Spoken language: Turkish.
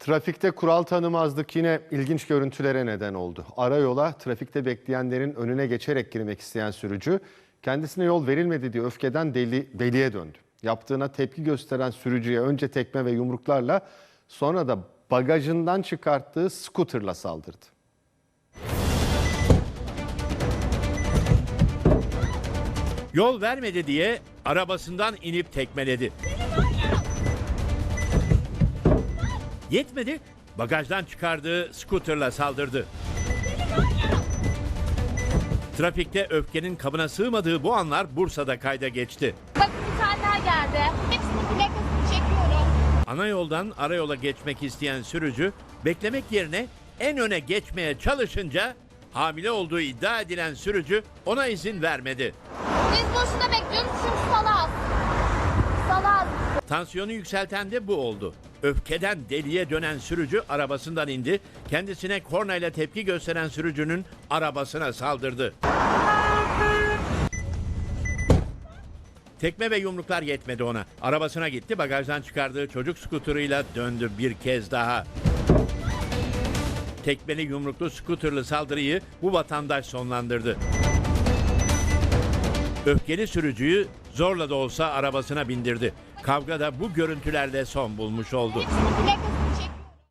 Trafikte kural tanımazlık yine ilginç görüntülere neden oldu. Arayola trafikte bekleyenlerin önüne geçerek girmek isteyen sürücü kendisine yol verilmedi diye öfkeden deli, deliye döndü. Yaptığına tepki gösteren sürücüye önce tekme ve yumruklarla sonra da bagajından çıkarttığı skuterla saldırdı. Yol vermedi diye arabasından inip tekmeledi. Yetmedi, bagajdan çıkardığı skuterla saldırdı. Trafikte öfkenin kabına sığmadığı bu anlar Bursa'da kayda geçti. Bakın bir tane daha geldi. Hepsinin plakasını çekiyorum. Ana yoldan arayola geçmek isteyen sürücü beklemek yerine en öne geçmeye çalışınca hamile olduğu iddia edilen sürücü ona izin vermedi. Biz boşuna bekliyoruz çünkü salaz. Salaz. Tansiyonu yükselten de bu oldu. Öfkeden deliye dönen sürücü arabasından indi. Kendisine kornayla tepki gösteren sürücünün arabasına saldırdı. Tekme ve yumruklar yetmedi ona. Arabasına gitti, bagajdan çıkardığı çocuk skuterıyla döndü bir kez daha. Tekmeli yumruklu skuterlı saldırıyı bu vatandaş sonlandırdı. Öfkeli sürücüyü zorla da olsa arabasına bindirdi. Kavga da bu görüntülerle son bulmuş oldu. Plakasını